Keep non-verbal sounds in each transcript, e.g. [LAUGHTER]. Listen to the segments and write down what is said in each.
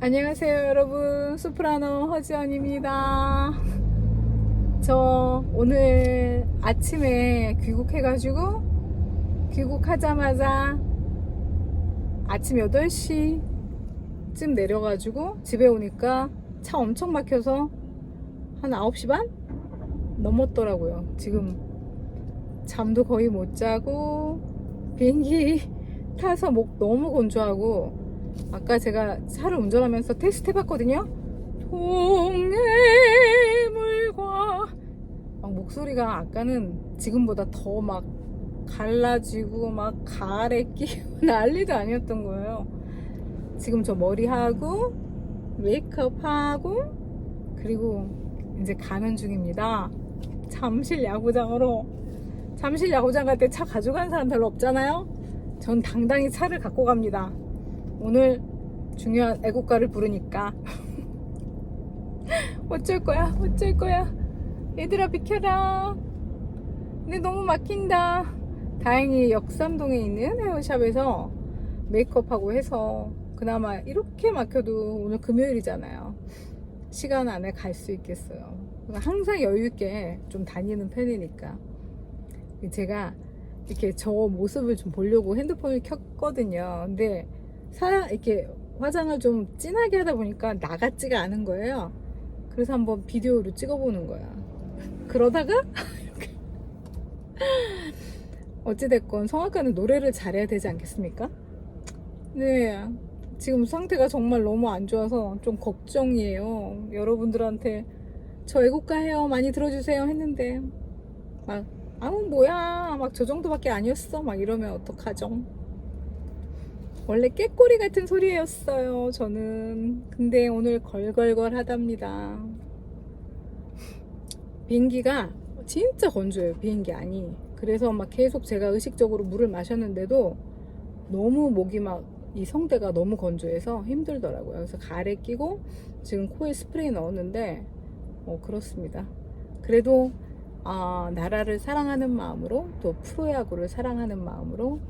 안녕하세요 여러분 소프라노 허지연입니다 저 오늘 아침에 귀국해 가지고 귀국하자마자 아침 8시쯤 내려 가지고 집에 오니까 차 엄청 막혀서 한 9시 반? 넘었더라고요 지금 잠도 거의 못 자고 비행기 [LAUGHS] 타서 목 너무 건조하고 아까 제가 차를 운전하면서 테스트 해봤거든요. 동해물과 막 목소리가 아까는 지금보다 더 막 갈라지고 막 가래 끼고 [LAUGHS] 난리도 아니었던 거예요. 지금 저 머리하고 메이크업하고 그리고 이제 가는 중입니다. 잠실 야구장으로 잠실 야구장 갈 때 차 가져간 사람 별로 없잖아요. 전 당당히 차를 갖고 갑니다. 오늘 중요한 애국가를 부르니까 [LAUGHS] 어쩔 거야 어쩔 거야. 얘들아 비켜라. 근데 너무 막힌다. 다행히 역삼동에 있는 헤어샵에서 메이크업하고 해서 그나마 이렇게 막혀도 오늘 금요일이잖아요. 시간 안에 갈 수 있겠어요. 항상 여유 있게 좀 다니는 편이니까. 제가 이렇게 저 모습을 좀 보려고 핸드폰을 켰거든요. 근데 사 이렇게 화장을 좀 진하게 하다 보니까 나 같지가 않은 거예요. 그래서 한번 비디오로 찍어보는 거야. [LAUGHS] 그러다가 [LAUGHS] 어찌됐건 성악가는 노래를 잘해야 되지 않겠습니까? 네. 지금 상태가 정말 너무 안 좋아서 좀 걱정이에요. 여러분들한테 저 애국가 해요. 많이 들어주세요. 했는데 막 아우 뭐야 막 저 정도밖에 아니었어 막 이러면 어떡하죠? 원래 깨꼬리 같은 소리였어요, 저는. 근데 오늘 걸걸걸 하답니다. 비행기가 진짜 건조해요, 비행기 안이. 그래서 막 계속 제가 의식적으로 물을 마셨는데도 너무 목이 막 이 성대가 너무 건조해서 힘들더라고요. 그래서 가래 끼고 지금 코에 스프레이 넣었는데, 어, 그렇습니다. 그래도, 아, 나라를 사랑하는 마음으로 또 프로야구를 사랑하는 마음으로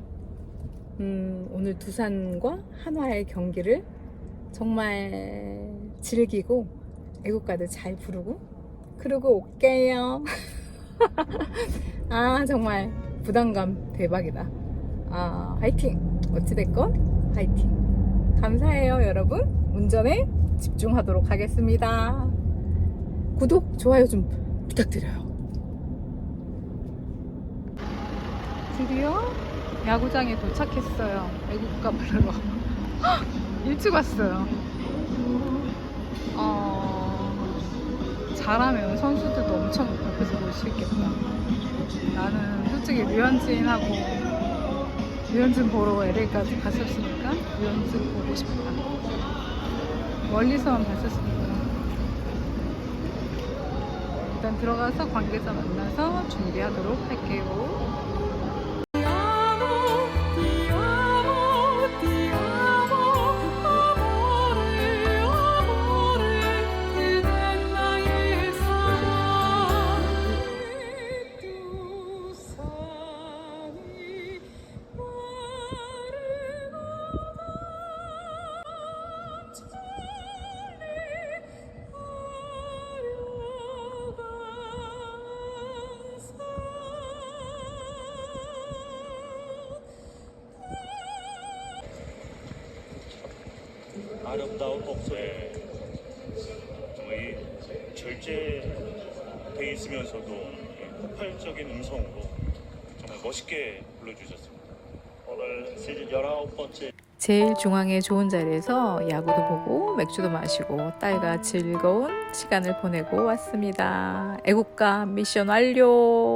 음, 오늘 두산과 한화의 경기를 정말 즐기고 애국가도 잘 부르고 그러고 올게요. [LAUGHS] 아 정말 부담감 대박이다. 아 화이팅. 어찌됐건 화이팅. 감사해요 여러분. 운전에 집중하도록 하겠습니다. 구독 좋아요 좀 부탁드려요. 드디어 야구장에 도착했어요. 애국가 부르러. [LAUGHS] 일찍 왔어요. 어, 잘하면 선수들도 엄청 옆에서 볼 수 있겠다. 나는 솔직히 류현진하고 류현진 보러 LA까지 갔었으니까 류현진 보고 싶다. 멀리서만 봤었으니까. 일단 들어가서 관계자 만나서 준비하도록 할게요. 아름다운 목소리 정말 이 절제돼 있으면서도 이 폭발적인 음성으로 정말 멋있게 불러주셨습니다. 오늘 시즌 19번째 제일 중앙에 좋은 자리에서 야구도 보고 맥주도 마시고 딸과 즐거운 시간을 보내고 왔습니다. 애국가 미션 완료!